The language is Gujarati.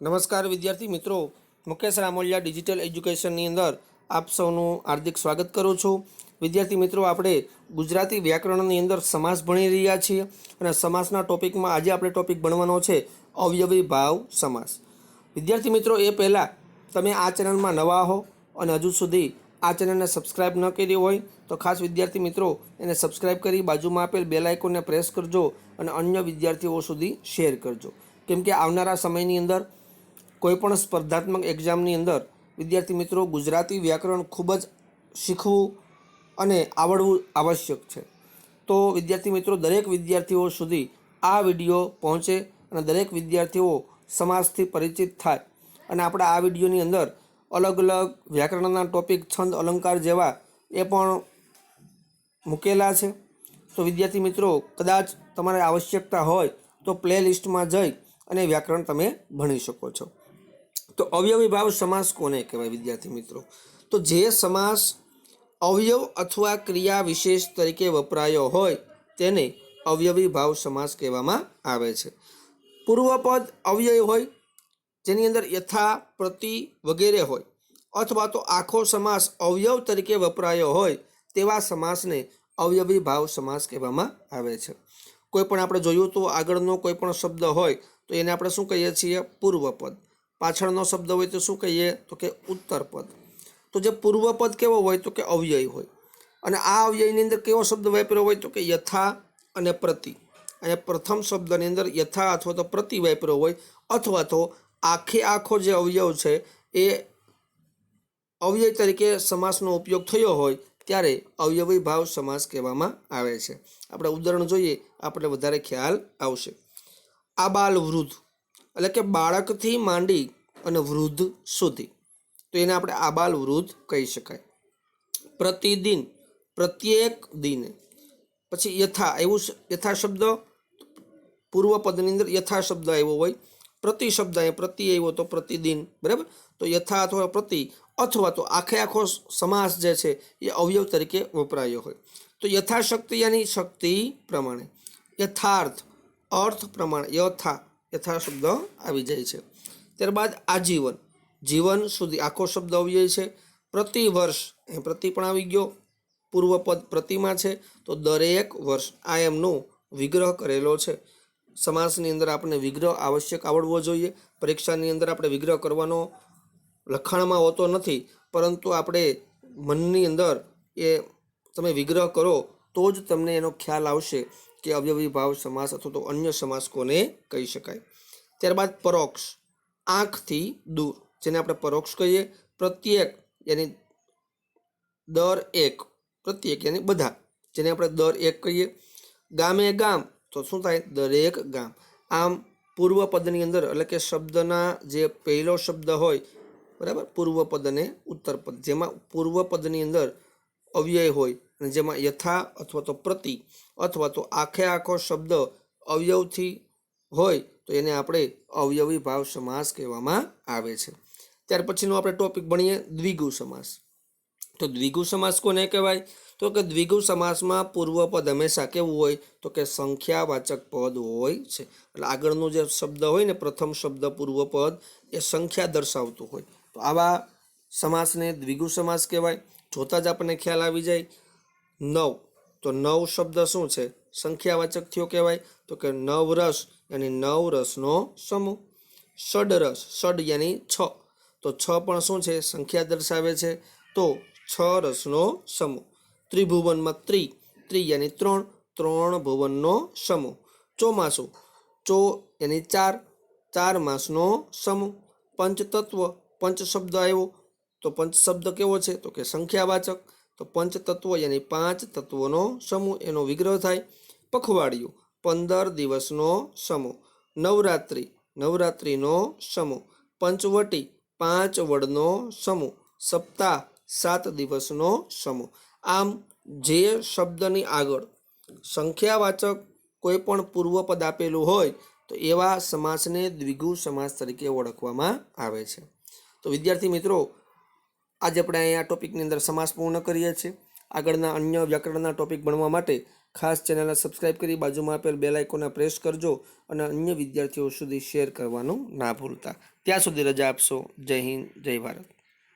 નમસ્કાર વિદ્યાર્થી મિત્રો. મુકેશ રામોલિયા ડિજિટલ એજ્યુકેશનની અંદર આપ સૌનું હાર્દિક સ્વાગત કરું છું. વિદ્યાર્થી મિત્રો, આપણે ગુજરાતી વ્યાકરણની અંદર સમાસ ભણી રહ્યા છીએ અને સમાસના ટોપિકમાં આજે આપણે ટોપિક ભણવાનો છે, અવયવી ભાવ સમાસ. વિદ્યાર્થી મિત્રો, એ પહેલાં તમે આ ચેનલમાં નવા હો અને હજુ સુધી આ ચેનલને સબસ્ક્રાઇબ ન કરી હોય તો ખાસ વિદ્યાર્થી મિત્રો, એને સબસ્ક્રાઇબ કરી બાજુમાં આપેલ બેલ આઇકોનને પ્રેસ કરજો અને અન્ય વિદ્યાર્થીઓ સુધી શેર કરજો. કેમ કે આવનારા સમયની અંદર કોઈપણ સ્પર્ધાત્મક એક્ઝામની અંદર વિદ્યાર્થી મિત્રો ગુજરાતી વ્યાકરણ ખૂબ જ શીખવું અને આવડવું આવશ્યક છે. તો વિદ્યાર્થી મિત્રો, દરેક વિદ્યાર્થીઓ સુધી આ વીડિયો પહોંચે અને દરેક વિદ્યાર્થીઓ સમાજથી પરિચિત થાય. અને આપણા આ વિડીયોની અંદર અલગ અલગ વ્યાકરણના ટોપિક, છંદ, અલંકાર જેવા એ પણ મૂકેલા છે. તો વિદ્યાર્થી મિત્રો, કદાચ તમારે આવશ્યકતા હોય તો પ્લે લિસ્ટમાં જઈ અને વ્યાકરણ તમે ભણી શકો છો. તો અવયવી ભાવ સમાસ કોને કહેવાય વિદ્યાર્થી મિત્રો? તો જે સમાસ અવયવ અથવા ક્રિયા વિશેષ તરીકે વપરાયો હોય તેને અવયવી ભાવ સમાસ કહેવામાં આવે છે. પૂર્વપદ અવયવ હોય, જેની અંદર યથા, પ્રતિ વગેરે હોય, અથવા તો આખો સમાસ અવયવ તરીકે વપરાયો હોય તેવા સમાસને અવયવી ભાવ સમાસ કહેવામાં આવે છે. કોઈ પણ આપણે જોયું તો આગળનો કોઈ પણ શબ્દ હોય તો એને આપણે શું કહીએ છીએ? પૂર્વપદ. પાછળનો શબ્દ હોય તો શું કહીએ? તો કે ઉત્તરપદ તો જે પૂર્વપદ કેવો હોય તો કે અવ્યય હોય. અને આ અવ્યયની અંદર કેવો શબ્દ વાપર્યો હોય તો કે યથા અને પ્રતિ. અને પ્રથમ શબ્દની અંદર યથા અથવા તો પ્રતિ વાપર્યો હોય અથવા તો આખે આખો જે અવયવ છે એ અવ્યય તરીકે સમાસનો ઉપયોગ થયો હોય ત્યારે અવયવી ભાવ સમાસ કહેવામાં આવે છે. આપણે ઉદાહરણ જોઈએ આપણે વધારે ખ્યાલ આવશે. આબાલ વૃદ્ધ એટલે કે બાળકથી માંડી અને વૃદ્ધ સુધી. તો એને આપણે આબાલ વૃદ્ધ કહી શકાય. પ્રતિદિન, પ્રત્યેક દિને. પછી યથા, એવું યથા શબ્દ, પૂર્વ પદની અંદર યથા શબ્દ આવ્યો હોય, પ્રતિ શબ્દ એ પ્રતિ આવ્યો તો પ્રતિદિન, બરાબર? તો યથા અથવા પ્રતિ અથવા તો આખે આખો સમાસ જે છે એ અવયવ તરીકે વપરાયો હોય. તો યથાશક્તિ યાની શક્તિ પ્રમાણે. યથાર્થ, અર્થ પ્રમાણે, યથા. યથા શબ્દ આવી જાય છે. ત્યારબાદ આજીવન. જીવન સુધી આખો શબ્દ અવ્યય છે. પ્રતિ વર્ષ એ પ્રતિ પણ આવી ગયો. પૂર્વપદ પ્રતિમા છે, તો દરેક વર્ષ આ એમનો વિગ્રહ કરેલો છે. સમાસની અંદર આપણે વિગ્રહ આવશ્યક આવડવો જોઈએ. પરીક્ષાની અંદર આપણે વિગ્રહ કરવાનો લખાણમાં હોતો નથી, પરંતુ આપણે મનની અંદર એ તમે વિગ્રહ કરો, તો જ તમને એનો ખ્યાલ આવશે. કે અવયવી ભાવ સમાસ અથવા તો અન્ય સમાસ કોને કહી શકાય. ત્યારબાદ પરોક્ષ, આંખથી દૂર, જેને આપણે પરોક્ષ કહીએ, પ્રત્યેક યાની દર એક, પ્રત્યેક યાની બધા, જેને આપણે દર એક કહીએ. ગામે ગામ, તો શું થાય? દરેક ગામ. આમ પૂર્વ પદની અંદર, એટલે કે શબ્દના જે પહેલો શબ્દ હોય, બરાબર? પૂર્વ પદ અને ઉત્તર પદ, જેમાં પૂર્વ પદની અંદર અવ્યય હોય. અને જેમાં યથા અથવા તો પ્રતિ અથવા તો આખે આખો શબ્દ અવયવથી હોય, તો એને આપણે અવયવી ભાવ સમાસ કહેવામાં આવે છે. ત્યાર પછીનો આપણે ટોપિક ભણીએ, દ્વિગુ સમાસ. તો દ્વિગુ સમાસ કોને કહેવાય? તો કે દ્વિગુ સમાસમાં પૂર્વ પદ હંમેશા કેવું હોય? તો કે સંખ્યાવાચક પદ હોય છે. એટલે આગળનો જે શબ્દ હોય ને, પ્રથમ શબ્દ પૂર્વ પદ એ સંખ્યા દર્શાવતું હોય. તો આવા સમાસને દ્વિગુ સમાસ કહેવાય. જોતાં જ આપણને ખ્યાલ આવી જાય. નવ. તો નવ શબ્દ શું છે? સંખ્યાવાચક થયો કહેવાય. તો કે નવરસ યાની નવ રસનો સમૂહ. ષડરસ, ષડ યાની છ. તો છ પણ શું છે? સંખ્યા દર્શાવે છે. તો છ રસનો સમૂહ. ત્રિભુવનમાં ત્રિ. ત્રિ યાની ત્રણ. ત્રણ ભુવનનો સમૂહ. ચોમાસું. ચો એની ચાર. ચાર માસનો સમૂહ. પંચતત્વ. પંચ શબ્દ આવ્યો. તો પંચ શબ્દ કેવો છે? તો કે સંખ્યાવાચક. તો પંચતત્વ યાની પાંચ તત્વોનો સમૂહ એનો વિગ્રહ થાય. પખવાડિયું, પંદર દિવસનો સમૂહ. નવરાત્રિ, નવરાત્રિનો સમૂહ. પંચવટી, પાંચ વડનો સમૂહ. સપ્તાહ, સાત દિવસનો સમૂહ. આમ, જે શબ્દની આગળ સંખ્યાવાચક કોઈ પણ પૂર્વપદ આપેલું હોય, તો એવા સમાસને દ્વિગુ સમાસ તરીકે ઓળખવામાં આવે છે. તો વિદ્યાર્થી મિત્રો આજે આપણે અહીંયા ટોપિકની અંદર સમાસ પૂર્ણ કરીએ છીએ. આગળના અન્ય વ્યાકરણના ટોપિક ભણવા માટે ખાસ ચેનલને સબસ્ક્રાઇબ કરી બાજુમાં આપેલ બેલ આઇકોનને પ્રેસ કરજો અને અન્ય વિદ્યાર્થીઓ સુધી શેર કરવાનું ના ભૂલતા. ત્યાં સુધી રજા આપશો. જય હિન્દ, જય ભારત.